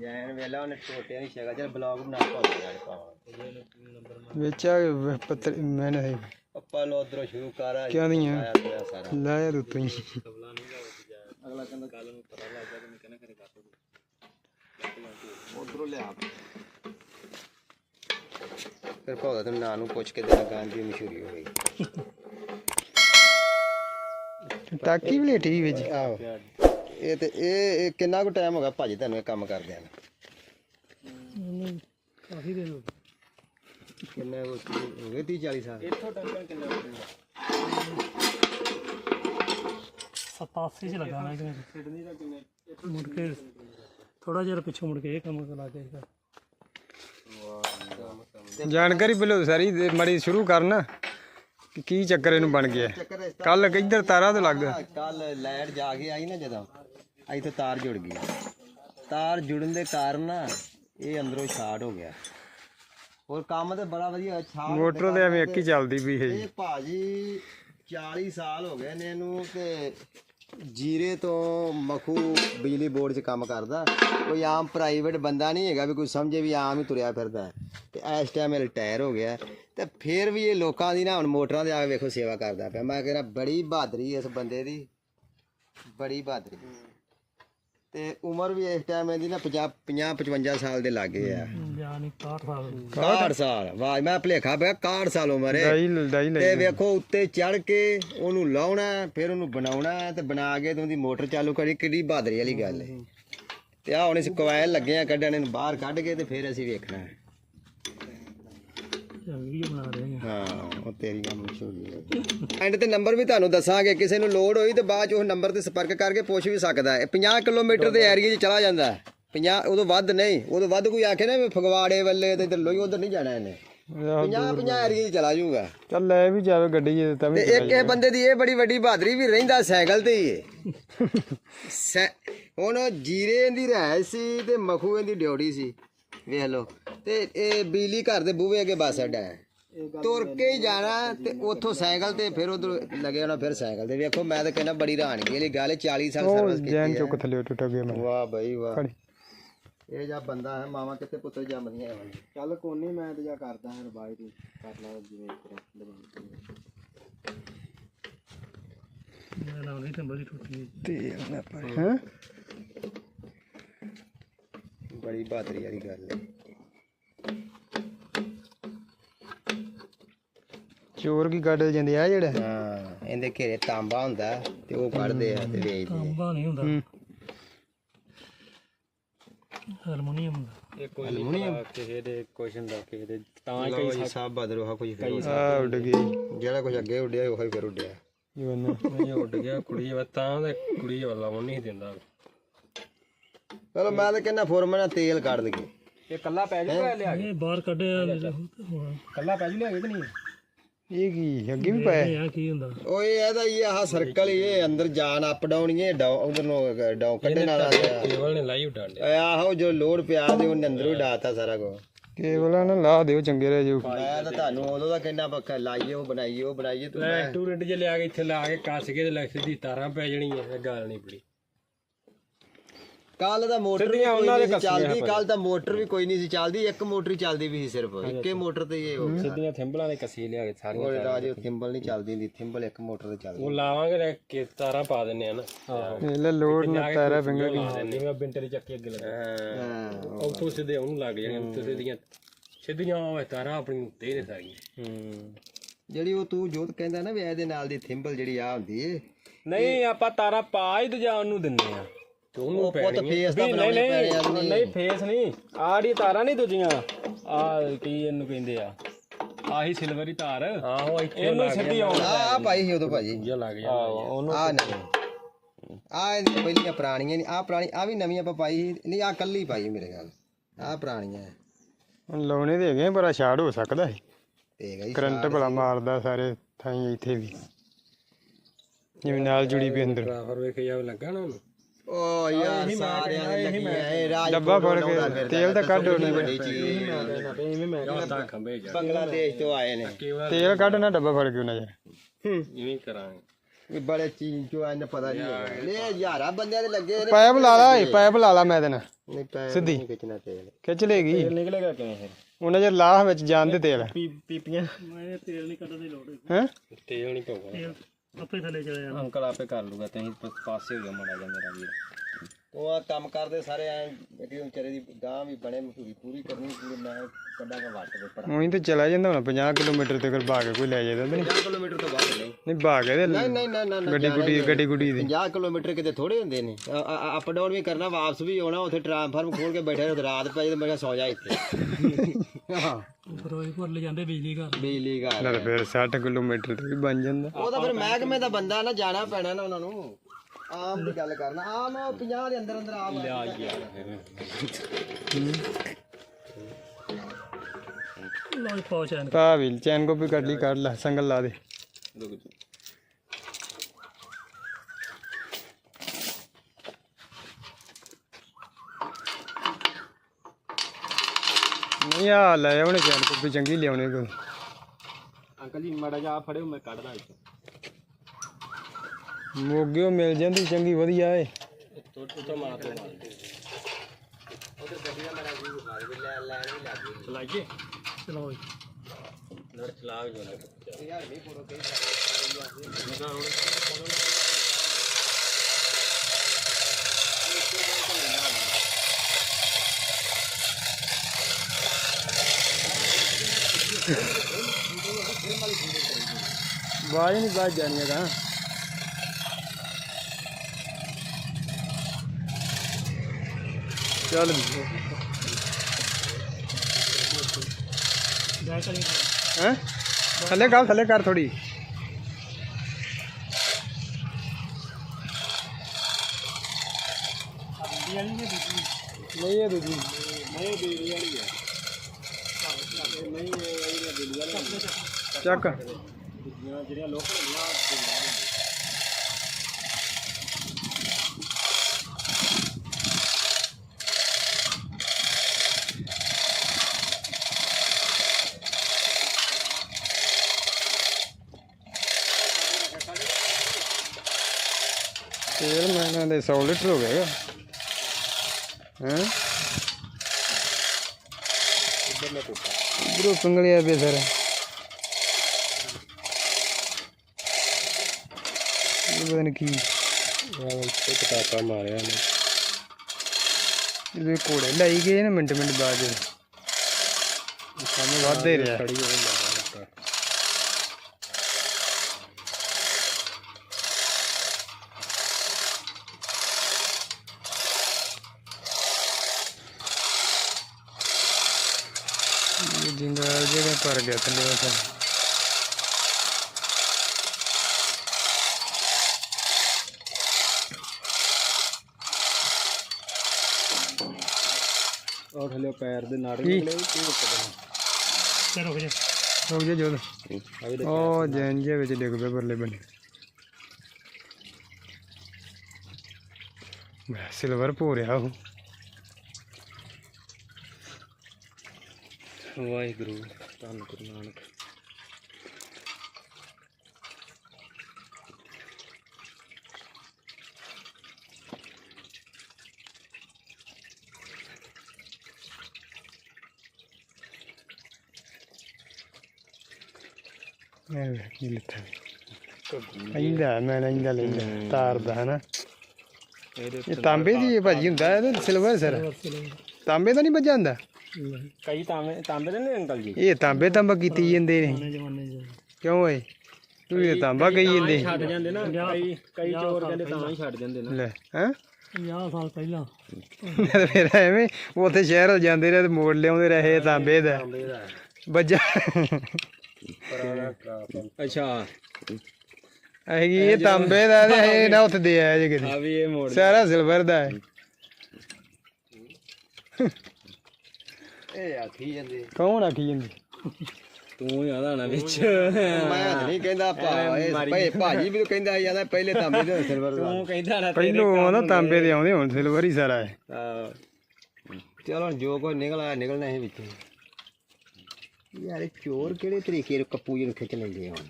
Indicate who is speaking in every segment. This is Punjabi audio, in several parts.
Speaker 1: ਜੈਨ ਵੇਲਾ ਉਹਨੇ ਟੋਟਿਆਂ ਦੀ ਸ਼ਕਲ ਚ ਬਲੌਗ ਬਣਾ ਕੇ ਪਾਉਂਦੇ ਪਾਵਾਂ
Speaker 2: ਵੇਚਾ ਪੱਤਰ ਮੈਂ ਨਹੀਂ
Speaker 1: ਆਪਾਂ ਲੋ ਉਧਰੋਂ ਸ਼ੁਰੂ ਕਰ ਆ
Speaker 2: ਕਿਉਂ ਨਹੀਂ ਆ? ਲੈ ਯਾਰ ਤੂੰ ਹੀ।
Speaker 1: ਅਗਲਾ ਕਹਿੰਦਾ ਗੱਲ ਨੂੰ ਪਤਾ ਲੱਗ ਗਿਆ ਕਿ ਮੈਂ ਕਹਿੰਦਾ ਕਰੇ ਕਰ ਉਧਰੋਂ ਲਿਆ। ਫਿਰ ਭਾਉਦਾ ਤੇ ਨਾਂ ਨੂੰ ਪੁੱਛ ਕੇ ਦੇਣਾ ਗਾਂ ਦੀ ਮਸ਼ਹੂਰੀ ਹੋ ਗਈ।
Speaker 2: ਟਾਕੀ ਵੀ ਲੇਟੀ ਵਿੱਚ।
Speaker 1: ਆਹੋ। ਇਹ ਤੇ ਇਹ ਇਹ ਕਿੰਨਾ ਕੁ ਟਾਈਮ ਹੋ ਗਿਆ ਭਾਜੀ ਤੁਹਾਨੂੰ ਇਹ ਕੰਮ ਕਰਦਿਆਂ ਨੂੰ?
Speaker 2: ਕਾਫੀ ਦਿਨ ਹੋ
Speaker 1: ਕਿੰਨੇ ਹੋ ਗਏ 30 40 ਸਾਲ? ਇੱਥੋਂ ਤੱਕ ਕਿੰਨਾ
Speaker 3: 87 ਚ ਲੱਗਾ ਮੈਂ ਕਿ ਮੁੜ ਕੇ ਥੋੜਾ ਜਿਹਾ ਪਿੱਛੋਂ ਮੁੜ ਕੇ ਇਹ ਕੰਮ ਕਰ ਲੱਗ ਗਿਆ
Speaker 2: ਜਾਣਕਾਰੀ ਬਲੋ ਸਾਰੀ ਮਾੜੀ ਸ਼ੁਰੂ ਕਰਨਾ। ਕਿ ਚੱਕਰ ਇਹਨੂੰ ਬਣ ਗਿਆ?
Speaker 1: ਚੱਕਰ ਇਸ
Speaker 2: ਕੱਲ ਇੱਧਰ ਤਾਰਾ ਤੋਂ ਲੱਗ।
Speaker 1: ਕੱਲ ਲਾਈਟ ਜਾ ਕੇ ਆਈ ਨਾ ਜਦੋਂ ਇੱਥੇ ਤਾਰ ਜੁੜ ਗਈ। ਤਾਰ ਜੁੜਨ ਦੇ ਕਾਰਨ ਨਾ ਇਹ ਅੰਦਰੋਂ ਸ਼ਾਰਟ ਹੋ ਗਿਆ। ਹੋਰ ਕੰਮ ਤੇ ਬੜਾ ਵਧੀਆ ਛਾਟ
Speaker 2: ਮੋਟਰ ਤੇ ਐਵੇਂ ਇੱਕ ਹੀ ਚੱਲਦੀ ਵੀ ਹੈ
Speaker 1: ਇਹ ਭਾਜੀ 40 ਸਾਲ ਹੋ ਗਏ ਨੇ ਇਹਨੂੰ ਤੇ ਜੀਰੇ ਤੋਂ ਮਖੂ ਬਿਜਲੀ ਬੋਰਡ 'ਚ ਕੰਮ ਕਰਦਾ। ਕੋਈ ਆਮ ਪ੍ਰਾਈਵੇਟ ਬੰਦਾ ਨਹੀਂ ਹੈਗਾ ਵੀ ਕੋਈ ਸਮਝੇ ਵੀ ਆਮ ਹੀ ਤੁਰਿਆ ਫਿਰਦਾ ਹੈ। ਤੇ ਇਸ ਟਾਈਮ ਇਹ ਰਿਟਾਇਰ ਹੋ ਗਿਆ ਤੇ ਫਿਰ ਵੀ ਇਹ ਲੋਕਾਂ ਦੀ ਨਾ ਹੁਣ ਮੋਟਰਾਂ ਦੇ ਆ ਕੇ ਵੇਖੋ ਸੇਵਾ ਕਰਦਾ ਪਿਆ। ਮੈਂ ਕਹਿੰਦਾ ਬੜੀ ਬਹਾਦਰੀ ਇਸ ਬੰਦੇ ਦੀ। ਬੜੀ ਬਹਾਦਰੀ। ਤੇ ਉਮਰ ਵੀ ਇਸ ਟਾਈਮ ਇਹਦੀ ਨਾ 50 50 55 ਸਾਲ ਦੇ ਲਾਗੇ ਆ।
Speaker 3: ਯਾਨੀ 60 ਸਾਲ।
Speaker 1: 61 ਸਾਲ। ਵਾਹ ਮੈਂ ਭਲੇਖਾ ਪਿਆ 61 ਸਾਲ ਉਮਰ ਹੈ
Speaker 2: ਦਾਈ ਦਾਈ
Speaker 1: ਤੇ
Speaker 2: ਲਈ
Speaker 1: ਵੇਖੋ ਉੱਤੇ ਚੜ ਕੇ ਉਹਨੂੰ ਲਾਉਣਾ ਫਿਰ ਉਹਨੂੰ ਬਣਾਉਣਾ ਤੇ ਬਣਾ ਕੇ ਤੇ ਉਹਦੀ ਮੋਟਰ ਚਾਲੂ ਕਰੀ ਕਿੱਡੀ ਬਹਾਦਰੀ ਵਾਲੀ ਗੱਲ ਹੈ ਤੇ ਆ ਹੁਣ ਇਸ ਕੋਇਲ ਲੱਗੇ ਆ ਕੱਢਣ ਇਹਨੂੰ ਬਾਹਰ ਕੱਢ ਕੇ ਤੇ ਫਿਰ ਅਸੀਂ ਵੇਖਣਾ ਹੈ।
Speaker 3: ਵੀਡੀਓ ਬਣਾ ਰਹੇ ਹਾਂ।
Speaker 1: ਹਾਂ ਉਹ ਤੇਰੀ ਗੱਲ ਮਸ਼ਹੂਰੀ ਹੈ ਐਂਡ ਤੇ ਨੰਬਰ ਵੀ ਤੁਹਾਨੂੰ ਦੱਸਾਂਗੇ ਕਿਸੇ ਨੂੰ ਲੋੜ ਹੋਈ ਤੇ ਬਾਅਦ ਚ ਉਹ ਨੰਬਰ ਤੇ ਸੰਪਰਕ ਕਰਕੇ ਪੁੱਛ ਵੀ ਸਕਦਾ ਹੈ। 50 ਕਿਲੋਮੀਟਰ ਦੇ ਏਰੀਆ 'ਚ ਚਲਾ ਜਾਂਦਾ ਹੈ। 50 ਉਦੋਂ ਵੱਧ ਨਹੀਂ ਉਦੋਂ ਵੱਧ ਕੋਈ ਆਖੇ ਨਾ ਵੀ ਫਗਵਾੜੇ ਵੱਲੇ ਤੇ ਇੱਧਰ ਲੋਈ ਉਧਰ ਨਹੀਂ ਜਾਣਾ ਇਹਨੇ। 50 50 ਏਰੀਆ 'ਚ ਚਲਾ ਜਾਊਗਾ।
Speaker 2: ਚੱਲ ਲੈ ਵੀ ਜਾਵੇ ਗੱਡੀ 'ਚ ਤਾਂ
Speaker 1: ਤੇ
Speaker 2: ਵੀ
Speaker 1: ਇੱਕ ਇਹ ਬੰਦੇ ਦੀ ਇਹ ਬੜੀ ਵੱਡੀ ਬਹਾਦਰੀ ਵੀ ਰਹਿੰਦਾ ਸਾਈਕਲ ਤੇ ਹੀ ਏ ਸੈ- ਹੁਣ ਜੀਰੇ ਦੀ ਰਹਿ ਸੀ ਤੇ ਮਖੂ ਦੀ ਡਿਊਟੀ ਸੀ ਵੇਖ ਲਓ। ਤੇ ਇਹ ਬਿਜਲੀ ਘਰ ਦੇ ਬੂਹੇ ਅੱਗੇ ਬੱਸ ਅੱਡਾ ਹੈ। ਤੁਰ ਕੇ ਹੀ ਜਾਣਾ ਤੇ ਉੱਥੋਂ ਸਾਈਕਲ ਤੇ ਫਿਰ ਉਧਰ ਲੱਗੇ ਹੋਣਾ ਫਿਰ ਸਾਈਕਲ ਤੇ। ਵੇਖੋ ਮੈਂ ਤਾਂ ਕਹਿੰਦਾ ਬੜੀ ਹੈਰਾਨਗੀ ਵਾਲੀ ਗੱਲ ਹੈ 40 ਸਾਲ ਸਰਵਿਸ
Speaker 2: ਜੈਨ
Speaker 1: ਕੀਤੀ
Speaker 2: ਚੁੱਕ ਥੱਲੇ ਟੁੱਟ ਗਿਆ
Speaker 1: ਹੈ
Speaker 2: ਮੈਂ।
Speaker 1: ਵਾਹ ਬਈ ਵਾਹ।
Speaker 2: ਖੜੀ।
Speaker 1: ਇਹ ਜਾਂ ਬੰਦਾ ਹੈ ਮਾਵਾ ਕਿਤੇ ਪੁੱਤਰ ਜੰਮਦੀਆਂ ਹੋਣ
Speaker 4: ਚੱਲ ਕੋਨੀ ਮੈਂ ਤੇ ਜਾ ਕਰਦਾ ਹਾਂ ਬਾਈ ਤੂੰ ਕਰ ਲਾ ਜਿਵੇਂ ਤੇਰਾ ਦਿਮਾਗ
Speaker 3: ਮੈਂ ਨਾ ਨਹੀਂ ਤੇ ਬੜੀ ਟੁੱਟੀ
Speaker 2: ਤੇ ਨਾ ਪਾਏ ਹਾਂ।
Speaker 1: ਬੜੀ ਬਹਾਦਰੀ ਵਾਲੀ ਗੱਲ ਹੈ।
Speaker 2: ਚੋਰ ਕੀ ਕੱਢ ਜਾਂਦੇ ਆ ਜਿਹੜਾ?
Speaker 1: ਹਾਂ ਇਹਦੇ ਘੇਰੇ ਤਾਂਬਾ ਹੁੰਦਾ ਤੇ ਉਹ ਕੱਢਦੇ ਆ ਤੇ ਵੇਚਦੇ
Speaker 3: ਤਾਂਬਾ ਨਹੀਂ ਹੁੰਦਾ। ਹਾਰਮੋਨੀਅਮ
Speaker 1: ਅਲਮੂਨੀਅਮ
Speaker 4: ਕਿਸੇ ਦੇ ਕੁਐਸਚਨ ਦਾ ਕਿਸੇ ਦੇ ਤਾਂ
Speaker 1: ਲਓ ਜੀ ਸਾਹਿਬ ਬਦਰੋਹਾ ਕੁਝ ਫਿਰ
Speaker 2: ਆ ਉੱਡ ਗਈ।
Speaker 1: ਜਿਹੜਾ ਕੁਝ ਅੱਗੇ ਉੱਡਿਆ ਉਹ ਹੀ ਫਿਰ ਉੱਡਿਆ।
Speaker 2: ਜਵਾਨਾ
Speaker 4: ਨਹੀਂ ਉੱਡ ਗਿਆ ਕੁੜੀ ਵਾ ਤਾਂ ਤੇ ਕੁੜੀ ਵਾਲਾ ਉਹ ਨਹੀਂ ਦਿੰਦਾ।
Speaker 1: ਚਲੋ ਮੈਂ ਤਾਂ ਕਹਿੰਦਾ ਫੋਰਮਨ ਨਾਲ ਤੇਲ ਕੱਢ ਦਈਏ।
Speaker 4: ਇਹ ਕੱਲਾ ਪੈ ਜੂਗਾ ਲਿਆ
Speaker 3: ਇਹ ਬਾਹਰ ਕੱਢਿਆ ਹੋਣਾ
Speaker 4: ਕੱਲਾ ਪੈ ਜੂ ਲਿਆ ਕਿ ਨਹੀਂ?
Speaker 2: ਇਹ ਕੀ ਅੱਗੇ ਵੀ ਪਾਇਆ
Speaker 3: ਇਹ ਕੀ ਹੁੰਦਾ?
Speaker 1: ਓਏ ਇਹਦਾ ਹੀ ਆਹ ਸਰਕਲ ਹੀ ਇਹ ਅੰਦਰ ਜਾਨ ਅਪ ਡਾਊਨ ਹੀ ਡਾਊਨ ਉਧਰ ਨੂੰ ਡਾਊਨ ਕੱਢਣ ਵਾਲਾ
Speaker 4: ਕੇਵਲ ਨੇ ਲਾਈ ਉਡਾਣ
Speaker 1: ਓਏ ਆਹੋ ਜੋ ਲੋਡ ਪਿਆ ਤੇ ਉਹਨੇ ਅੰਦਰੋਂ ਹੀ ਡਾਤਾ ਸਾਰਾ ਕੁਝ
Speaker 2: ਕੇਵਲ ਨਾ ਲਾ ਦਿਓ ਚੰਗੇ ਰਹਿ ਜਾਓ।
Speaker 1: ਮੈਂ ਤਾਂ ਤੁਹਾਨੂੰ ਉਦੋਂ ਦਾ ਕਹਿੰਦਾ ਪੱਕਾ ਲਾਈਏ ਉਹ ਬਣਾਈਏ ਉਹ ਬਣਾਈਏ ਤੂੰ ਮੈਂ-
Speaker 4: ਟੂਰੈਂਟ ਜੇ ਲਿਆ ਕੇ ਇੱਥੇ ਲਾ ਕੇ ਕੱਸ ਕੇ ਤੇ ਲੈਕਸ ਦੀ ਤਾਰਾਂ ਪੈ ਜਣੀਆਂ ਇਹ ਗੱਲ ਨਹੀਂ ਬੜੀ
Speaker 1: ਕੱਲ ਦਾ ਮੋਟਰ ਵੀ ਕੋਈ ਨਹੀਂ ਸੀ ਚੱਲਦੀ ਕੱਲ ਤਾਂ ਮੋਟਰ ਵੀ ਕੋਈ ਨਹੀਂ ਸੀ ਚੱਲਦੀ ਇੱਕ ਮੋਟਰ ਹੀ ਚੱਲਦੀ ਵੀ ਸੀ ਸਿਰਫ ਇੱਕੇ ਮੋਟਰ ਤੇ ਇਹ ਹੋ ਗਿਆ।
Speaker 4: ਸਿੱਧੀਆਂ ਥੰਬਲਾਂ ਦੇ ਕੱਸੀ ਲਿਆ ਕੇ ਸਾਰੀਆਂ
Speaker 1: ਉਹ ਰਾਜੇ ਥਿੰਬਲ ਨਹੀਂ ਚੱਲਦੀ ਹੁੰਦੀ ਥਿੰਬਲ ਇੱਕ ਮੋਟਰ ਤੇ ਚੱਲਦੀ।
Speaker 4: ਉਹ ਲਾਵਾਂਗੇ ਲੈ ਕੇ ਤਾਰਾਂ ਪਾ ਦਿੰਨੇ ਆ ਨਾ।
Speaker 2: ਇਹ ਲੈ ਲੋਡ ਨਾ ਤਾਰਾ ਫਿੰਗਰ
Speaker 4: ਲਾ ਦਿੰਨੇ ਮੈਂ ਬਿੰਟਰ ਚੱਕੀ ਅੱਗੇ ਲੱਗਾ।
Speaker 1: ਹਾਂ।
Speaker 4: ਉੱਥੋਂ ਸਿੱਧੇ ਉਹਨੂੰ ਲੱਗ ਜਾਣਗੇ ਤੇ ਸਿੱਧੀਆਂ ਸਿੱਧੀਆਂ ਉਹ ਤਾਰਾਂ ਆਪਣੀ ਉੱਤੇ ਨੇ ਸਾਰੀਆਂ।
Speaker 1: ਹੂੰ। ਜਿਹੜੀ ਉਹ ਤੂੰ ਜੋਤ ਕਹਿੰਦਾ ਨਾ ਵੀ ਇਹਦੇ ਨਾਲ ਦੀ ਥਿੰਬਲ ਜਿਹੜੀ ਆ ਹੁੰਦੀ ਏ
Speaker 4: ਨਹੀਂ ਆਪਾਂ ਤਾਰਾਂ ਪਾ ਹੀ ਦਜਾ ਉਹਨੂੰ ਦਿੰਨੇ ਆ। ਤੇ ਉਹਨੂੰ
Speaker 1: ਉਹ ਪੁੱਤ। ਫੇਸ
Speaker 4: ਵੀ ਨਹੀਂ
Speaker 1: ਬਣਾਉਣੇ ਪੈਣੇ ਆ
Speaker 4: ਨਹੀਂ ਨਹੀਂ ਫੇਸ ਨਹੀਂ। ਆੜੀ ਤਾਰਾਂ ਨਹੀਂ ਦੂਜੀਆਂ। ਆ ਕੀ ਇਹਨੂੰ ਕਹਿੰਦੇ ਆ? ਆਹੀ ਸਿਲਵਰੀ ਤਾਰ। ਆਹੋ ਇਹਨੂੰ ਸਿੱਧੀ ਆਉਣ
Speaker 1: ਆ ਭਾਈ ਸੀ ਉਦੋਂ ਭਾਜੀ।
Speaker 4: ਜਿਹਾ ਲੱਗ ਜਾਂਦਾ ਉਹਨੂੰ
Speaker 1: ਆ ਨਹੀਂ ਆ ਇਹਦੀਆਂ ਪਹਿਲੀਆਂ ਪੁਰਾਣੀਆਂ ਨਹੀਂ ਆ ਪੁਰਾਣੀ ਆ ਵੀ ਨਵੀਆਂ ਆਪਾਂ ਪਾਈ ਸੀ। ਨਹੀਂ ਆ ਕੱਲੀ ਪਾਈ ਮੇਰੇ ਖਿਆਲ। ਆ ਪੁਰਾਣੀਆਂ।
Speaker 2: ਹੁਣ ਲਾਉਣੇ ਦੇ ਹੈਗੇ ਪਰ ਛਾੜ ਹੋ ਸਕਦਾ ਹੈ
Speaker 1: ਤੇ ਗਈ
Speaker 2: ਕਰੰਟ ਭਲਾ ਮਾਰਦਾ ਸਾਰੇ ਥਾਈ ਇੱਥੇ ਵੀ। ਜਿਵੇਂ ਨਾਲ ਜੁੜੀ ਵੀ ਅੰਦਰ।
Speaker 4: ਟਰਾਫਰ ਵੇਖ ਜਾ ਲੱਗਾ ਨਾ ਉਹਨੂੰ?
Speaker 1: ਓ ਯਾਰ ਸਾਰਿਆਂ ਦੇ ਲੱਗੀ ਐ ਰਾਜ
Speaker 2: ਡੱਬਾ ਫੜ ਕੇ ਤੇਲ ਤਾਂ ਕੱਢ
Speaker 1: ਉਹਨੇ। ਵੱਡੀ ਚੀਜ਼
Speaker 4: ਐਵੇਂ ਮੈਂ ਤਾਂ ਖੰਬੇ ਜਾ।
Speaker 1: ਬੰਗਲਾਦੇਸ਼ ਤੋਂ ਆਏ ਨੇ।
Speaker 2: ਤੇਲ ਕੱਢ ਨਾ ਡੱਬਾ ਫੜ ਕੇ ਉਹਨਾਂ ਯਾਰ
Speaker 4: ਇਵੇਂ ਕਰਾਂਗੇ।
Speaker 1: ਇਹ ਬੜੇ ਚੀਜ਼ ਚੋ ਐਨ ਪਤਾ ਨਹੀਂ ਲੈ ਯਾਰਾ ਬੰਦਿਆਂ ਦੇ ਲੱਗੇ ਨੇ।
Speaker 2: ਪਾਇਪ ਲਾ ਲਾ ਪਾਇਪ ਲਾ ਲਾ ਮੈਂ ਦੇਣਾ
Speaker 1: ਨਹੀਂ ਪੈ
Speaker 2: ਸਿੱਧੀ।
Speaker 1: ਨਹੀਂ ਖਿੱਚਣਾ ਤੇਲ।
Speaker 2: ਖਿੱਚ ਲੇਗੀ।
Speaker 4: ਤੇਲ ਨਿਕਲੇਗਾ ਕਿਵੇਂ ਫਿਰ?
Speaker 2: ਉਹਨਾਂ ਜੇ ਲਾਹ ਵਿੱਚ ਜਾਣ ਦੇ ਤੇਲ।
Speaker 4: ਪੀ ਪੀਪੀਆਂ।
Speaker 3: ਮੈਂ ਤੇਲ ਨਹੀਂ ਕੱਢਣ ਦੀ ਲੋੜ
Speaker 2: ਹੈ?
Speaker 4: ਤੇਲ ਨਹੀਂ ਪਊਗਾ
Speaker 3: ਤੇਲ ਆਪੇ ਥੱਲੇ ਚਲੇ ਜਾਣਾ।
Speaker 4: ਅੰਕਲ ਆਪੇ ਕਰ ਲੂਗਾ, ਤੁਸੀਂ ਪਾਸੇ ਹੋ ਜਾ ਮੜਾ ਜਾ ਮੇਰਾ ਵੀਰ।
Speaker 1: ਉਹ ਆ ਕੰਮ ਕਰਦੇ ਸਾਰੇ ਐ ਕਿ ਵਿਚਾਰੇ ਦੀ ਗਾਂ ਵੀ ਬਣੇ ਮਸ਼ਹੂਰੀ ਪੂਰੀ ਕਰਨੀ ਪੂਰੇ ਮੈਂ ਕੱਢਾਂਗਾ ਵੱਟ ਦੇ ਪੜਾ
Speaker 2: ਉਹੀ ਤੇ ਚਲਾ ਜਾਂਦਾ ਹੁਣ 50 ਕਿਲੋਮੀਟਰ ਤੇ ਕਰ ਭਾਗ ਕੋਈ ਲੈ ਜਾਂਦਾ ਨਹੀਂ।
Speaker 1: 50 ਕਿਲੋਮੀਟਰ ਤੋਂ ਬਾਅਦ ਨਹੀਂ।
Speaker 2: ਨਹੀਂ ਭਾਗ ਇਹਦੇ
Speaker 1: ਨਹੀਂ ਨਹੀਂ ਨਹੀਂ ਨਹੀਂ
Speaker 2: ਗੱਡੀ ਗੁੱਡੀ ਗੱਡੀ ਗੁੱਡੀ ਦੀ।
Speaker 1: 50 ਕਿਲੋਮੀਟਰ ਕਿਤੇ ਥੋੜੇ ਹੁੰਦੇ ਨੇ। ਅਪ ਡਾਊਨ ਵੀ ਕਰਨਾ ਵਾਪਸ ਵੀ ਆਉਣਾ ਉੱਥੇ ਟ੍ਰਾਂਸਫਾਰਮ ਖੋਲ ਕੇ ਬੈਠੇ ਰਹੋ ਰਾਤ ਪੈ ਜੇ ਮੈਂ ਕਿਹਾ ਸੌ ਜਾ ਇੱਥੇ। ਹਾਂ।
Speaker 3: ਫਿਰੋਜ਼ਪੁਰ ਲੈ ਜਾਂਦੇ ਬਿਜਲੀ ਘਰ।
Speaker 1: ਬਿਜਲੀ ਘਰ।
Speaker 2: ਨਾਲ ਫਿਰ 60 ਕਿਲੋਮੀਟਰ ਤੇ ਵੀ ਬਣ ਜਾਂਦਾ।
Speaker 1: ਉਹ ਤਾਂ ਫਿਰ ਮਹਿਕਮੇ ਦਾ ਬੰਦਾ ਨਾ ਜਾਣਾ ਪੈਣਾ ਨਾ ਉਹਨਾਂ ਨੂੰ। ਆਮ ਦੀ ਗੱਲ ਕਰਨਾ ਆਮ 50 ਦੇ ਅੰਦਰ ਅੰਦਰ ਆਮ
Speaker 4: ਲਿਆ
Speaker 2: ਚੈਨ। ਕੋ ਵੀ ਕੱਢ ਲਈ ਕੱਢ ਲੈ ਸੰਗਲ ਲਾ ਦੇ।
Speaker 4: ਰੁਕ ਜਾ।
Speaker 2: ਨਹੀਂ ਆ ਲੈ ਉਹਨੇ ਚੈਨ ਕੋ ਵੀ ਚੰਗੀ ਲਿਆਉਣੇ ਕੋਈ।
Speaker 4: ਅੰਕਲ ਜੀ ਮੜਾ ਜਾ ਫੜਿਓ ਮੈਂ ਕੱਢਦਾ ਇੱਥੇ।
Speaker 2: ਮੋਗਿਓ ਮਿਲ ਜਾਂਦੀ ਚੰਗੀ ਵਧੀਆ ਏ।
Speaker 4: ਤੋਂ ਮਾਰ ਤੋਂ ਚਲਾਈਏ?
Speaker 3: ਚਲੋ ਜੀ।
Speaker 4: ਲੜ ਚਲਾ ਵੀ ਜੋਲੇ
Speaker 2: ਬਾਜ ਨਹੀਂ ਬਾਜ ਜਾਣੀ ਹੈਗਾ। ਚੱਲ ਵੀ
Speaker 3: ਜਾ ਕਰੀ
Speaker 2: ਹੈ ਥੱਲੇ ਕਰ ਥੱਲੇ ਕਰ ਥੋੜੀ ਨਹੀਂ ਇਹ ਦੂਜੀ ਚੱਕ ਤੇਲ ਮੈਨਾਂ ਦੇ 100 ਲੀਟਰ ਹੋ ਗਏ ਹੈ? ਇਧਰੋਂ ਪੰਗਲਿਆ ਪਿਆ ਸਰ। ਇਹ ਪਤਾ ਨੀ ਕੀ।
Speaker 4: ਕਟਾਪਾ ਮਾਰਿਆ ਨੇ
Speaker 2: ਇਹਦੇ ਕੋੜੇ ਲਾਈ ਗਏ ਨੇ ਮਿੰਟ ਮਿੰਟ ਬਾਅਦ ਕੰਮ ਵੱਧਦੇ ਰਿਹਾ।
Speaker 4: ਖੜੀ ਹੋ ਲੱਗਾ
Speaker 2: ਇਹ ਜਿੰਗਾਲ ਜਿਹੜਾ ਭਰ ਗਿਆ ਥੱਲੇ ਉਹ
Speaker 4: ਉਹ ਥੱਲੇ ਪੈਰ ਦੇ ਨਾੜੇ? ਨਿਕਲੇ ਕੀ
Speaker 3: ਚਲੋ ਹੋ ਜਾ।
Speaker 2: ਰੁਕ ਜਾ ਜੋਦ ਉਹ ਜੈਨਜੇ ਵਿੱਚ ਡਿੱਗ ਪਿਆ ਪਰਲੇ ਬੰਨੇ। ਸਿਲਵਰ ਭੋਰਿਆ ਉਹ।
Speaker 4: ਵਾਹਿਗੁਰੂ ਧੰਨ ਗੁਰੂ ਨਾਨਕ।
Speaker 2: ਇਹ ਵੇਖ ਕੀ ਲਿੱਥਾ ਇੰਦਾ ਮੈਂ ਇੰਦਾ ਲੈਂਦਾ ਤਾਰ ਦਾ ਹਨਾ? ਇਹ ਤਾਂਬੇ ਦੀ ਭਾਜੀ ਹੁੰਦਾ ਇਹ ਸਿਲਵਰ ਸਰ। ਤਾਂਬੇ ਦਾ ਨਹੀਂ ਵੱਜਾ ਹੁੰਦਾ?
Speaker 4: ਕਈ ਤਾਂਬੇ ਤਾਂਬੇ ਦੇ ਨੇ ਅੰਕਲ ਜੀ
Speaker 2: ਇਹ ਤਾਂਬੇ ਤਾਂਬਾ ਕੀਤੀ ਜਾਂਦੇ ਨੇ।
Speaker 3: ਜਮਾਨੇ
Speaker 2: ਕਿਉਂ ਓਏ? ਤੂੰ ਇਹ ਤਾਂਬਾ ਕਹੀ ਜਾਂਦੇ
Speaker 4: ਛੱਡ ਜਾਂਦੇ ਨਾ ਕਈ ਕਈ ਚੋਰ ਕਹਿੰਦੇ ਤਾਂ ਹੀ ਛੱਡ ਜਾਂਦੇ ਨਾ।
Speaker 2: ਲੈ ਹੈਂ?
Speaker 3: 50 ਸਾਲ ਪਹਿਲਾਂ।
Speaker 2: ਫਿਰ ਐਵੇਂ ਉੱਥੇ ਸ਼ਹਿਰ ਜਾਂਦੇ ਰਹੇ ਤੇ ਮੋੜ ਲਿਆਉਂਦੇ ਰਹੇ ਤਾਂਬੇ ਦਾ। ਵੱਜਾ
Speaker 4: ਅੱਛਾ।
Speaker 2: ਹੈਗੀ ਇਹ ਤਾਂਬੇ ਦਾ ਤੇ ਇਹ ਨਾ ਉੱਥੇ ਦੇ ਆਇਆ ਜੇ ਕਿਤੇ।
Speaker 4: ਆ ਵੀ ਇਹ ਮੋੜ
Speaker 2: ਸਾਰਾ ਸਿਲਵਰ ਦਾ ਹੈ।
Speaker 1: ਇਹ ਆਖੀ ਜਾਂਦੇ।
Speaker 2: ਕੌਣ ਆਖੀ ਜਾਂਦੀ?
Speaker 4: ਤੂੰ ਜ਼ਿਆਦਾ ਨਾ ਵਿੱਚ।
Speaker 1: ਮੈਂ ਤਾਂ ਨਹੀਂ ਕਹਿੰਦਾ ਭਾ ਇਹ ਭਾਈ ਭਾਜੀ ਵੀ ਕਹਿੰਦਾ ਜਾਂਦਾ ਪਹਿਲੇ ਤਾਂ ਮੇਰੇ ਸਿਲਵਰ ਦਾ
Speaker 4: ਤੂੰ ਕਹਿੰਦਾ ਨਾ
Speaker 2: ਪਹਿਲੋਂ ਆਉਂਦਾ ਤਾਂਬੇ ਦੇ ਆਉਂਦੇ ਹੁਣ ਸਿਲਵਰ ਹੀ ਸਾਰਾ ਹੈ।
Speaker 1: ਚਲੋ ਜੋ ਕੋਈ ਨਿਕਲ ਨਿਕਲਣਾ ਹੈ ਵਿੱਚੋਂ। ਯਾਰ ਇਹ ਚੋਰ ਕਿਹੜੇ ਤਰੀਕੇ ਨਾਲ ਕੱਪੂ ਜੀ ਨੂੰ ਖਿੱਚ ਲੈਂਦੇ ਆ ਹੁਣ?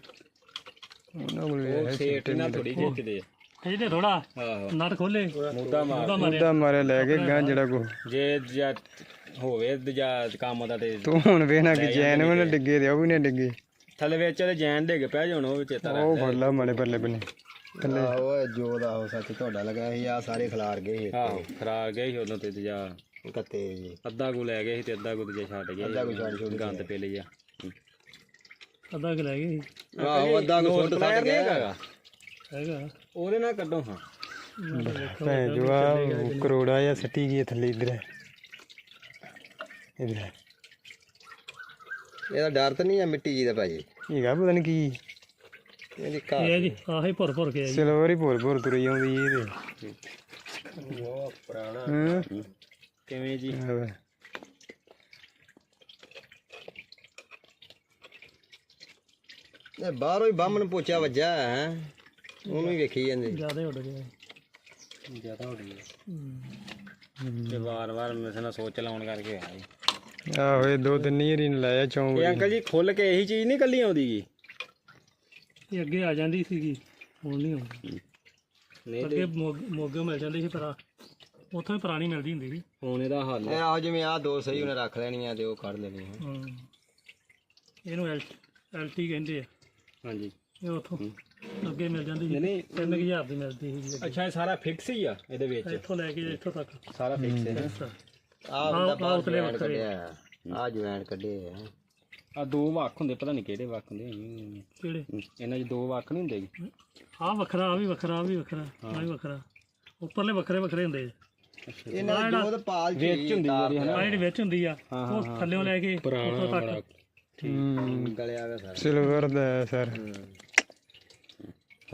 Speaker 2: ਉਹਨਾਂ ਕੋਲ
Speaker 4: ਉਹ ਸੇਟ ਨਾਲ ਥੋੜੀ ਖਿੱਚਦੇ
Speaker 3: ਇਹਦੇ ਥੋੜਾ ਨਟ ਖੋਲੇ
Speaker 4: ਮੁੱਦਾ
Speaker 3: ਮਾਰਿਆ
Speaker 2: ਲੈ ਕੇ ਗਾਂ ਜਿਹੜਾ ਕੋ
Speaker 4: ਜੇ ਜਾਂ ਹੋਵੇ ਦੂਜਾ ਕੰਮ ਦਾ ਤੇ
Speaker 2: ਤੂੰ ਹੁਣ ਵੇਖਣਾ ਕਿ ਜੈਨ ਵੀ ਨਾ ਡਿੱਗੇ ਤੇ ਉਹ ਵੀ ਨਾ ਡਿੱਗੇ।
Speaker 4: ਥੱਲੇ ਵਿੱਚ ਤੇ ਜੈਨ ਡਿੱਗ ਪਿਆ ਹੁਣ ਉਹ ਵੀ ਚੇਤਾ ਰੱਖ
Speaker 2: ਉਹ ਫੜ ਲਾ ਮਾੜੇ ਪੱਲੇ ਬਨੇ। ਥੱਲੇ।
Speaker 1: ਓਏ ਜੋ ਦਾ ਉਹ ਸੱਚ ਤੁਹਾਡਾ ਲੱਗਾ ਸੀ ਆ ਸਾਰੇ ਖਿਲਾਰ ਗਏ ਸੀ
Speaker 4: ਆਹੋ ਖਰਾਰ ਗਏ ਸੀ ਉਦੋਂ ਤੇ ਦੂਜਾ
Speaker 1: ਕੱਤੇ ਜੀ
Speaker 4: ਅੱਧਾ ਕੁ ਲੈ ਗਏ ਸੀ ਤੇ ਅੱਧਾ ਕੁ ਦੂਜਾ ਛੱਡ ਗਏ
Speaker 1: ਅੱਧਾ ਕੁ ਛੱਡ ਛੁੱਟ
Speaker 4: ਗੰਦ ਪੇ ਲਈ ਆ
Speaker 3: ਅੱਧਾ ਕਿ ਲੈ ਗਏ
Speaker 1: ਆਹੋ ਅੱਧਾ ਕੁ ਸੁੱਟ ਸੱਟ ਗਿਆ
Speaker 4: ਹੈਗਾ?
Speaker 3: ਹੈਗਾ।
Speaker 4: ਉਹਦੇ ਨਾਲ ਕੱਢੋ ਹਾਂ।
Speaker 2: ਭੈਣ ਜੋ ਆ ਉਹ ਕਰੋੜਾ ਜਾਂ ਸੱਟੀ ਗਈ ਹੈ ਥੱਲੇ ਇਧਰ। ਇਧਰ
Speaker 1: ਇਹਦਾ ਡਰ ਤਾਂ ਨਹੀਂ ਆ ਮਿੱਟੀ ਜੀ ਦਾ ਭਾਜੀ?
Speaker 2: ਇਹਗਾ ਪਤਾ ਨਹੀਂ ਕੀ?
Speaker 1: ਇਹਦੀ ਘਾਹ।
Speaker 3: ਇਹ ਜੀ ਆਹੀ ਭੁਰ ਭੁਰ ਕੇ ਆ ਜੀ।
Speaker 2: ਸਿਲਵਰ ਹੀ ਭੋਰ ਭੋਰ ਤੁਰੀ ਆਉਂਦੀ ਇਹ ਤੇ।
Speaker 1: ਬਹੁਤ ਪੁਰਾਣਾ।
Speaker 2: ਹਾਂ।
Speaker 4: ਕਿਵੇਂ ਜੀ?
Speaker 2: ਆਹ
Speaker 1: ਇਹ ਬਾਹਰੋਂ ਹੀ ਬਾਹਮਣ ਪੋਚਾ ਵੱਜਾ ਹੈ। ਉਹਨੂੰ ਹੀ ਵੇਖੀ ਜਾਂਦੇ।
Speaker 3: ਜ਼ਿਆਦਾ ਉੱਡ ਗਿਆ।
Speaker 4: ਜ਼ਿਆਦਾ ਹੋ। ਗਈ ਤੇ ਵਾਰ-ਵਾਰ ਮੇਰੇ ਨਾਲ ਸੋਚ ਲਾਉਣ ਕਰਕੇ ਆ ਜੀ।
Speaker 2: ਆਹੋ ਇਹ ਦੋ ਤਿੰਨ ਹੀ ਰੀਨ ਲਾਇਆ ਚੌਂਕ
Speaker 4: ਇਹ ਅੰਕਲ ਜੀ ਖੁੱਲ ਕੇ ਇਹੀ ਚੀਜ਼ ਨਹੀਂ ਕੱਲੀ ਆਉਂਦੀ ਗੀ?
Speaker 3: ਇਹ ਅੱਗੇ ਆ ਜਾਂਦੀ ਸੀਗੀ ਹੁਣ ਨਹੀਂ ਆਉਂਦੀ।
Speaker 4: ਨਹੀਂ
Speaker 3: ਅੱਗੇ ਮੋਗ- ਮੋਗੇ ਮਿਲ ਜਾਂਦੀ ਸੀ ਪਰ ਉੱਥੋਂ ਹੀ ਪੁਰਾਣੀ ਮਿਲਦੀ ਹੁੰਦੀ ਸੀ।
Speaker 4: ਹੁਣ ਇਹਦਾ ਹੱਲ
Speaker 1: ਇਹ ਆਹੋ ਜਿਵੇਂ ਆ ਦੋ ਸਹੀ ਉਹਨੇ ਰੱਖ ਲੈਣੀਆਂ ਤੇ ਉਹ ਕੱਢ ਲੈਣੀਆਂ
Speaker 3: ਹਾਂ। ਇਹਨੂੰ ਐਲਟੀ ਕਹਿੰਦੇ ਆ।
Speaker 4: ਹਾਂਜੀ।
Speaker 3: ਇਹ ਉੱਥੋਂ ਅੱਗੇ ਮਿਲ ਜਾਂਦੀ ਸੀ।
Speaker 4: ਨਹੀਂ
Speaker 3: 3000 ਦੀ ਮਿਲਦੀ ਸੀ
Speaker 4: ਅੱਛਾ ਇਹ ਸਾਰਾ ਫਿਕਸ ਹੀ ਆ ਇਹਦੇ ਵਿੱਚ।
Speaker 3: ਇੱਥੋਂ ਲੈ ਕੇ ਇੱਥੋਂ ਤੱਕ।
Speaker 4: ਸਾਰਾ ਫਿਕਸ ਹੈ।
Speaker 1: ਆਹ ਉਹਦਾ ਬਾਹਰ ਜਵੈਣ ਕੱਢਿਆ। ਆ ਜਵੈਣ ਕੱਢੇ ਆ।
Speaker 4: ਆ ਦੋ ਵੱਖ ਹੁੰਦੇ ਪਤਾ ਨਹੀਂ ਕਿਹੜੇ ਵੱਖ ਹੁੰਦੇ ਹਮ,
Speaker 3: ਕਿਹੜੇ?
Speaker 4: ਇਹਨਾਂ 'ਚ ਦੋ ਵੱਖ ਨਹੀਂ ਹੁੰਦੇ ਗੇ।
Speaker 3: ਆਹ ਵੱਖਰਾ ਆ ਵੀ ਵੱਖਰਾ ਆ ਵੀ ਵੱਖਰਾ ਆ ਵੀ ਵੱਖਰਾ। ਉੱਪਰਲੇ ਵੱਖਰੇ ਵੱਖਰੇ ਹੁੰਦੇ ਆ
Speaker 1: ਇਹਨਾਂ ਦੀ ਜੋਤ ਪਾਲ ਚ
Speaker 4: ਵਿੱਚ ਹੁੰਦੀ ਜਿਹੜੀ ਹਨਾ
Speaker 3: ਆਹ ਜਿਹੜੀ ਵਿੱਚ ਹੁੰਦੀ ਆ ਉਹ ਥੱਲੇੋਂ ਲੈ ਕੇ ਉੱਤੋਂ ਤੱਕ।
Speaker 2: ਹੂੰ
Speaker 1: ਗਲਿਆ ਵਾ ਸਾਰਾ।
Speaker 2: ਸਿਲਵਰ ਦਾ ਹੈ ਸਰ।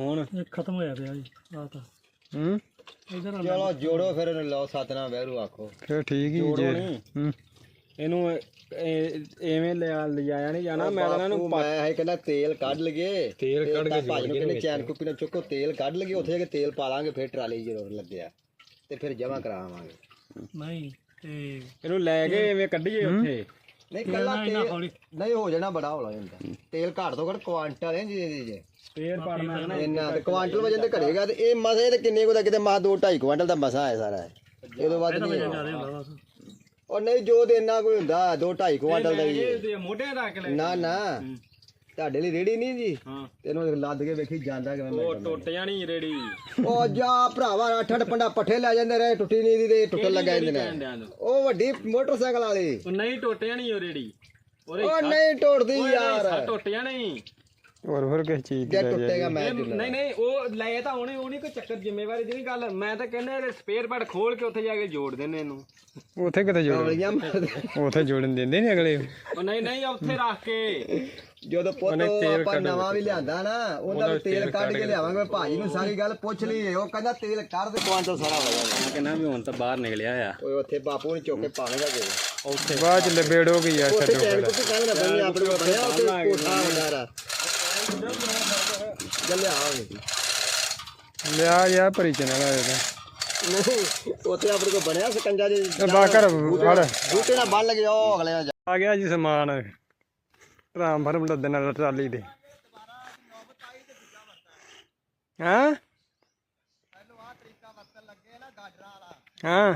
Speaker 4: ਹੁਣ?
Speaker 3: ਇਹ ਖਤਮ ਹੋਇਆ ਪਿਆ ਜੀ ਆਹ ਤਾਂ।
Speaker 2: ਹੂੰ?
Speaker 3: ਇਧਰ ਆ
Speaker 1: ਚਲੋ ਜੋੜੋ ਫਿਰ ਇਹਨੂੰ ਲਓ ਸਤਨਾਮ ਵਹਿਰੂ ਆਖੋ।
Speaker 2: ਫਿਰ ਠੀਕ ਹੀ ਜੇ। ਹੂੰ।
Speaker 4: ਇਹਨੂੰ ਇਹ- ਐਵੇਂ ਲਿਆ ਲਿਜਾਇਆ ਨਹੀਂ ਜਾਣਾ ਮੈਂ ਤਾਂ ਇਹਨਾਂ ਨੂੰ
Speaker 1: ਬਾਪੂ, ਮੈਂ ਇਹ ਕਹਿੰਦਾ ਤੇਲ ਕੱਢ ਲਈਏ।
Speaker 4: ਤੇਲ ਕੱਢ ਕੇ
Speaker 1: ਭਾਜੀ ਨੂੰ ਕਹਿੰਦੇ ਚੈਨ ਕੁੱਪੀ ਨਾਲ ਚੁੱਕੋ ਤੇਲ ਕੱਢ ਲਈਏ ਉੱਥੇ ਜਾ ਕੇ ਤੇਲ ਪਾ ਲਾਂਗੇ ਫਿਰ ਟਰਾਲੀ ਜ਼ਰੂਰ ਲੱਗਿਆ। ਤੇ ਫਿਰ ਜਮਾ ਕਰਾਵਾਂਗੇ।
Speaker 3: ਨਹੀਂ ਤੇ
Speaker 4: ਇਹਨੂੰ ਲੈ ਕੇ ਐਵੇਂ ਕੱਢੀਏ ਉੱਥੇ।
Speaker 1: ਨਹੀਂ ਕੱਲਾ ਤੇਲ ਨਹੀਂ ਹੋ ਜਾਣਾ ਬੜਾ ਹੌਲਾ ਜਾਂਦਾ। ਤੇਲ ਘੱਟ ਤੋਂ ਘੱਟ ਕੁਆਂਟਲ ਹੈ ਜੀ ਜੀ।
Speaker 4: ਸਪੇਅਰ ਪਾਰਟ ਮੈਂ ਕਹਿੰਦਾ
Speaker 1: ਇੰਨਾ ਤੇ ਕੁਆਂਟਲ ਵਜਨ ਤੇ ਘੜੇਗਾ ਤੇ ਇਹ ਮਸੇ ਤੇ ਕਿੰਨੇ ਕੋ ਦਾ? ਕਿਤੇ ਮਾ 2 2.5 ਕੁਆਂਟਲ ਦਾ ਮਸਾ ਹੈ ਸਾਰਾ ਇਹ। ਤੋਂ ਵੱਧ ਨਹੀਂ
Speaker 3: ਬਸ।
Speaker 1: ਉਹ ਨਹੀਂ ਜੋ ਤੇ ਇੰਨਾ ਕੋਈ ਹੁੰਦਾ 2 2.5 ਕੁਆਂਟਲ ਦਾ ਹੀ ਹੈ।
Speaker 4: ਇਹ ਮੋਢਿਆਂ ਰੱਖ ਲੈ
Speaker 1: ਨਾ ਨਾ। ਤੁਹਾਡੇ ਲਈ ਰੇੜੀ ਨਹੀਂ ਜੀ?
Speaker 4: ਹਾਂ।
Speaker 1: ਤੈਨੂੰ ਲੱਦ ਕੇ ਵੇਖੀ ਜਾਂਦਾ ਕਿਵੇਂ
Speaker 4: ਉਹ
Speaker 1: ਮੈਂ
Speaker 4: ਟੁੱਟ ਜਾਣੀ ਰੇੜੀ
Speaker 1: ਉਹ ਜਾ ਭਰਾਵਾ ਅੱਠ ਅੱਠ ਪੰਡਾ ਪੱਠੇ ਲੈ ਜਾਂਦੇ ਰਹੇ ਟੁੱਟੀ ਨਹੀਂ ਦੀ ਤੇ ਟੁੱਟਣ ਲੱਗਾ ਜਾਂਦੇ ਨੇ।
Speaker 4: ਡਿਆਂ ਨੂੰ।
Speaker 1: ਉਹ ਵੱਡੀ ਮੋਟਰਸਾਈਕਲ ਵਾਲੀ।
Speaker 4: ਉਹ ਨਹੀਂ ਟੁੱਟ ਜਾਣੀ ਉਹ ਰੇੜੀ
Speaker 1: ਉਹ ਨਹੀਂ ਟੁੱਟਦੀ
Speaker 4: ਯਾਰ
Speaker 1: ਯਾਰ।
Speaker 4: ਟੁੱਟ ਜਾਣੀ।
Speaker 2: ਹੋਰ ਹੋਰ ਕਿਸ ਚੀਜ਼ ਦੀ
Speaker 1: ਜੇ
Speaker 2: ਲੈ
Speaker 1: ਟੁੱਟੇਗਾ ਮੈਂ
Speaker 4: ਇਹ ਨਹੀਂ ਨਹੀਂ ਉਹ ਲੈ ਤਾਂ ਉਹਨੇ ਉਹ ਨਹੀਂ ਕੋਈ ਚੱਕਰ ਜ਼ਿੰਮੇਵਾਰੀ ਦੀ ਨਹੀਂ ਗੱਲ। ਮੈਂ ਤਾਂ ਕਹਿੰਦਾ ਇਹ ਸਪੇਅਰ ਪਾਰਟ ਖੋਲ ਕੇ ਉੱਥੇ ਜਾ ਕੇ ਜੋੜ ਦਿੰਨੇ ਇਹਨੂੰ।
Speaker 2: ਉੱਥੇ ਕਿਤੇ ਜੋੜ
Speaker 1: ਗੋਲੀਆਂ ਮਾਰਦੇ।
Speaker 2: ਉੱਥੇ ਜੋੜਨ ਦਿੰਦੇ ਨੇ ਅਗਲੇ?
Speaker 4: ਉਹ ਨਹੀਂ ਨਹੀਂ ਉੱਥੇ ਰੱਖ ਕੇ।
Speaker 1: ਜਦੋਂ ਪੁੱਤ ਆਪਾਂ ਨਵਾਂ ਵੀ ਲਿਆਂਦਾ ਨਾ ਉਹਦਾ ਵੀ ਤੇਲ ਕੱਢ ਕੇ ਲਿਆਵਾਂਗੇ ਭਾਜੀ ਨੂੰ ਸਾਰੀ ਗੱਲ ਪੁੱਛ ਲਈ ਉਹ ਕਹਿੰਦਾ ਤੇਲ ਕੱਢ ਦੇ ਕੁਆਂਟਲ ਸਾਰਾ ਹੋ ਜਾਣਾ।
Speaker 4: ਮੈਂ ਕਹਿੰਦਾ ਵੀ ਹੁਣ ਤਾਂ ਬਾਹਰ ਨਿਕਲਿਆ ਆ।
Speaker 1: ਓਏ ਉੱਥੇ ਬਾਪੂ ਨੇ ਚੁੱਕ ਕੇ ਪਾਵੇਗਾ ਜੇ
Speaker 4: ਉੱਥੇ
Speaker 2: ਬਾਅਦ ਚ ਲਬੇੜੋ ਗਈ ਆ
Speaker 1: ਉੱਥੇ
Speaker 2: ਛੱਡੋ ਪਹਿਲਾਂ।
Speaker 1: ਕੁੱਤੀ ਕਹਿੰਦਾ ਬਈ ਆਪਣੇ ਕੋਲ ਬਣਿਆ ਉੱਥੇ ਕੋਠਾ ਵਗਾਰਾ। ਜੱਲੇ ਆਵਾਂਗੇ
Speaker 2: ਲਿਆ ਗਿਆ ਭਰੀ ਚ ਨਾ ਲਾਇਆ
Speaker 1: ਨਹੀਂ ਉੱਥੇ ਆਪਣੇ ਕੋਲ ਬਣਿਆ ਸਕੰਜਾ ਜੇ।
Speaker 2: ਬਾ ਕਰ ਹੜ
Speaker 1: ਬੂਟੇ ਨਾਲ ਬੰਨ ਲਗੇ ਉਹ ਅਗਲੇ ਨਾਲ
Speaker 2: ਆ ਗਿਆ ਜੀ ਸਮਾਨ। ਰਾਮ ਫਰਮ ਲੱਦਣ ਨਾਲ ਟਰਾਲੀ ਦੇ ਹਾਂ? ਹਾਂ?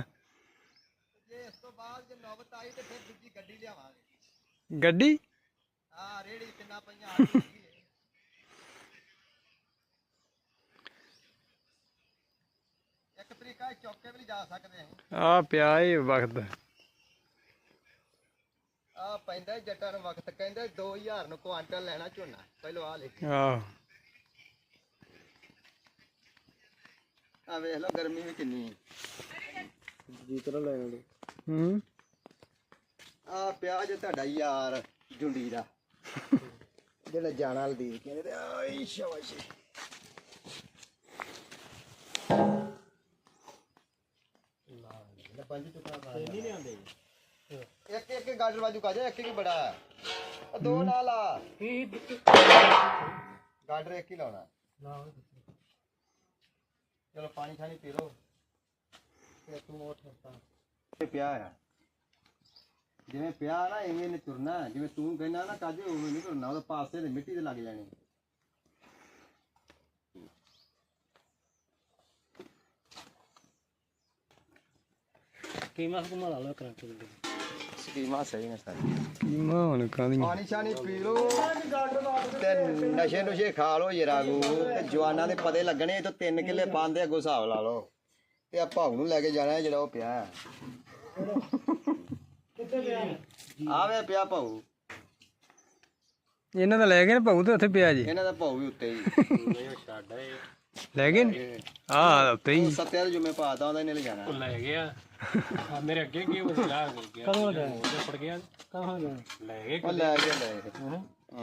Speaker 1: ਜੇ ਇਸ ਤੋਂ ਬਾਅਦ ਜੇ ਨੌਬਤ ਆਈ ਤੇ ਫਿਰ ਦੂਜੀ ਗੱਡੀ? ਲਿਆਵਾਂਗੇ
Speaker 2: ਗੱਡੀ
Speaker 1: ਆ ਰੇੜੀ ਕਿੰਨਾ ਪਈਆਂ ਇੱਕ ਤਰੀਕਾ ਇਹ ਚੌਕੇ ਵੀ ਨਹੀਂ ਜਾ ਸਕਦੇ ਅਸੀਂ।
Speaker 2: ਆ ਪਿਆ ਏ ਵਕਤ।
Speaker 1: ਆ ਪੈਂਦਾ ਜੱਟਾਂ ਨੂੰ ਵਕਤ ਕਹਿੰਦੇ 2000 ਨੂੰ ਕੁਆਂਟਲ ਲੈਣਾ ਝੋਨਾ ਪਹਿਲੋ ਆ ਲੈ
Speaker 2: ਆਹ।
Speaker 1: ਆ ਵੇਖ ਲਓ ਗਰਮੀ ਵੀ ਕਿੰਨੀ ਹੈ ਜੀ ਤਰ੍ਹਾਂ ਲੈਣਾ
Speaker 2: ਹੂੰ।
Speaker 1: ਆ ਪਿਆ ਜੇ ਤੁਹਾਡਾ ਯਾਰ ਜੁੰਡੀ ਦਾ। ਜਿਹੜਾ ਜਾਣਾ ਲਦੀਪ ਕਹਿੰਦੇ ਆਈ ਸ਼ਾਬਾਸ਼। ਪੰਜ ਟੁਕੜਾ ਪਾ ਨਹੀਂ ਲਿਆਂਦੇ ਇੱਕ ਇੱਕ ਗਾਡਰ ਬਾਜੂ ਕਾ ਜਾ ਇੱਕ ਇੱਕ ਬੜਾ। ਹੈ। ਉਹ ਦੋ ਨਾਲ ਆ। ਗਾਡਰ ਇੱਕ ਹੀ ਲਾਉਣਾ। ਚਲੋ ਪਾਣੀ ਛਾਣੀ ਪੀ ਲਓ। ਤੇ ਤੂੰ ਉੱਠ ਤਾਂ। ਇਹ ਪਿਆ ਆ। ਜਿਵੇਂ ਪਿਆ ਨਾ ਐਵੇਂ ਨੇ ਤੁਰਨਾ ਜਿਵੇਂ ਤੂੰ ਕਹਿੰਦਾ ਨਾ ਕਾਜੇ ਉਵੇਂ ਨਹੀਂ ਤੁਰਨਾ ਉਹਦੇ ਪਾਸੇ ਤੇ ਮਿੱਟੀ ਤੇ ਲੱਗ ਜਾਣੀ।
Speaker 3: ਸਕੀਮਾਂ ਸਕੂਮਾਂ ਲਾ ਲਓ ਕਰੰਟ ਦੀ।
Speaker 1: ਸਕੀਮਾਂ ਸਹੀ ਨੇ ਸਾਰੀ
Speaker 2: ਕੀਮਾ ਹੁਣ ਕਾਹਦੀਆਂ?
Speaker 1: ਪਾਣੀ ਸ਼ਾਨੀ ਪੀ ਲੋ ਤੇ ਨਸ਼ੇ ਨੁਸ਼ੇ ਖਾ ਲੋ ਯਰਾਗੂ ਤੇ ਜਵਾਨਾਂ ਦੇ ਪਤੇ ਲੱਗਣੇ ਤਾਂ ਤਿੰਨ ਕਿੱਲੇ ਪਾਉਂਦੇ ਅੱਗੋਂ ਹਿਸਾਬ ਲਾ ਲਓ। ਤੇ ਆ ਭਾਉ ਨੂੰ ਲੈ ਕੇ ਜਾਣਾ ਜਿਹੜਾ ਉਹ ਪਿਆ। ਹੈ ਆਵੇ ਪਿਆ ਭਾਉ
Speaker 2: ਇਹਨਾਂ ਦਾ ਲੈ ਗਏ ਨੇ ਭਾਊ ਤੇ ਉੱਥੇ ਪਿਆ ਜੀ।
Speaker 1: ਇਹਨਾਂ ਦਾ ਭਾਉ ਵੀ ਉੱਤੇ ਹੀ।
Speaker 2: ਲੈ ਗਏ। ਨੇ ਆ ਉੱਤੇ ਹੀ।
Speaker 1: ਸੱਤਿਆ ਦੇ ਜੁਮੇ ਪਾਤਾ ਉਹਦਾ ਇਹਨੇ ਲੈ ਜਾਣਾ
Speaker 4: ਲੈ ਗਿਆ। ਆ ਮੇਰੇ ਅੱਗੇ ਕੀ ਵਸਿਲਾ ਹੋ ਗਿਆ।
Speaker 3: ਕਦੋਂ
Speaker 4: ਉਹਦੇ ਫੜ ਗਿਆ।
Speaker 3: ਕਹਾਂ ਗਿਆ
Speaker 4: ਲੈ ਗਏ
Speaker 1: ਉਹ ਲੈ ਕੇ ਲੈ ਕੇ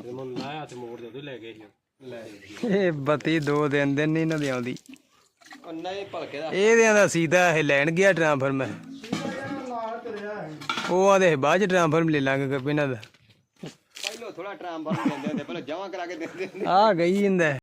Speaker 4: ਤੇ ਮੈਂ ਲਾਇਆ ਤੇ ਮੋੜ ਦੇ ਉਹਦੇ ਲੈ ਗਏ ਸੀ। ਲੈ
Speaker 2: ਇਹ ਬੱਤੀ ਦੋ ਦਿਨ ਦਿਨ ਨਹੀਂ ਇਹਨਾਂ ਦੀ ਆਉਂਦੀ।
Speaker 1: ਉਹ ਨਹੀਂ ਭਲਕੇ ਦਾ।
Speaker 2: ਇਹਦਿਆਂ ਦਾ ਸੀਦਾ ਇਹ ਲੈਣ ਗਿਆ ਟ੍ਰਾਂਸਫਾਰਮਰ ਉਹ ਆਦੇ ਬਾਅਦ ਚ ਟ੍ਰਾਂਸਫਾਰਮ ਲੈ ਲਾਂਗੇ ਕਿ ਇਹਨਾਂ ਦਾ।
Speaker 1: ਪਹਿਲੋ ਥੋੜਾ ਟਰਾਮ ਭਰ ਦਿੰਦੇ ਹੁੰਦੇ ਪਹਿਲਾਂ ਜਮਾ ਕਰਾ ਕੇ ਦਿੰਦੇ ਹੁੰਦੇ।
Speaker 2: ਆ ਗਈ ਇੰਦਾ